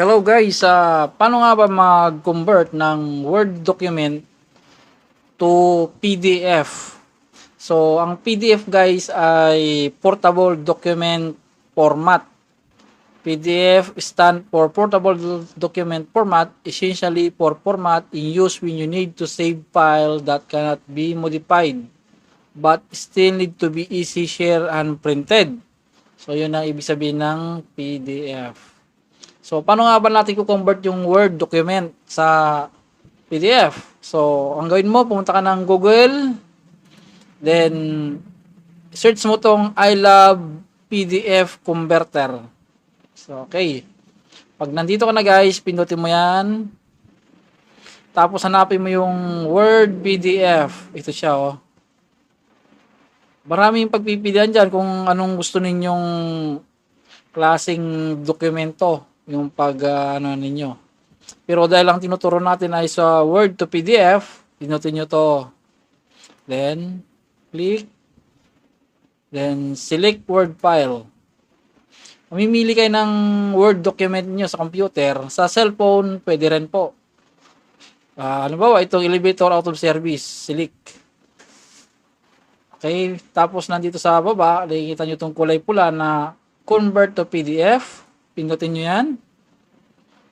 Hello guys, ah paano nga ba mag-convert ng Word document to PDF? So, ang PDF guys ay portable document format. PDF stand for portable document format, essentially for format in use when you need to save file that cannot be modified but still need to be easy share and printed. So, yun ang ibig sabihin ng PDF. So, paano nga ba natin ko-convert yung Word document sa PDF? So, ang gawin mo, pumunta ka ng Google, then, search mo tong I love PDF converter. So, okay. Pag nandito ka na guys, pindutin mo yan. Tapos, hanapin mo yung Word PDF. Ito siya, oh. Maraming pagpipilian dyan kung anong gusto ninyong klaseng dokumento yung pag ah, ano ninyo. Pero dahil lang tinuturo natin ay sa Word to PDF, pinutin nyo to. Then, click. Then, select Word file. Mamimili kayo ng Word document niyo sa computer. Sa cellphone, pwede rin po. Ah, ano ba, itong elevator out of service. Select. Okay, tapos nandito sa baba, nakikita nyo itong kulay pula na convert to PDF. Pindutin nyo yan.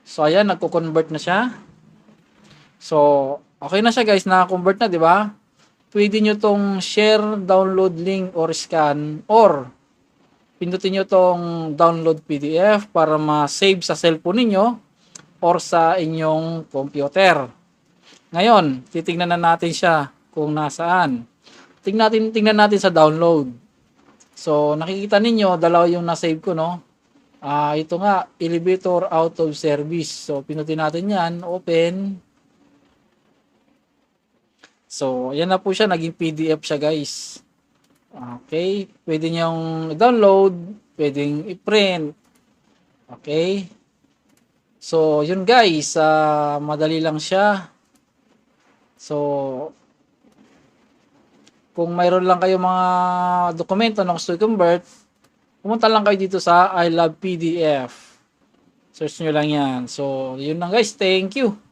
So, ayan, nagko-convert na siya. So, okay na siya guys, na-convert na, di ba? Pwede nyo tong share, download link, or scan, or pindutin nyo tong download PDF para ma-save sa cellphone ninyo or sa inyong computer. Ngayon, titingnan na natin siya kung nasaan. Tingnan natin, tingnan natin sa download. So, nakikita ninyo, dalawa yung na-save ko, no? Ah, ito nga, elevator out of service. So, pinutin natin yan, open. So, yan na po siya, naging PDF siya, guys. Okay, pwede niyong download, pwedeng i-print. Okay? So, yun guys, ah, madali lang siya. So, kung mayroon lang kayo mga dokumento na gusto i-convert, pumunta lang kayo dito sa I Love PDF. Search nyo lang yan. So, yun lang guys. Thank you.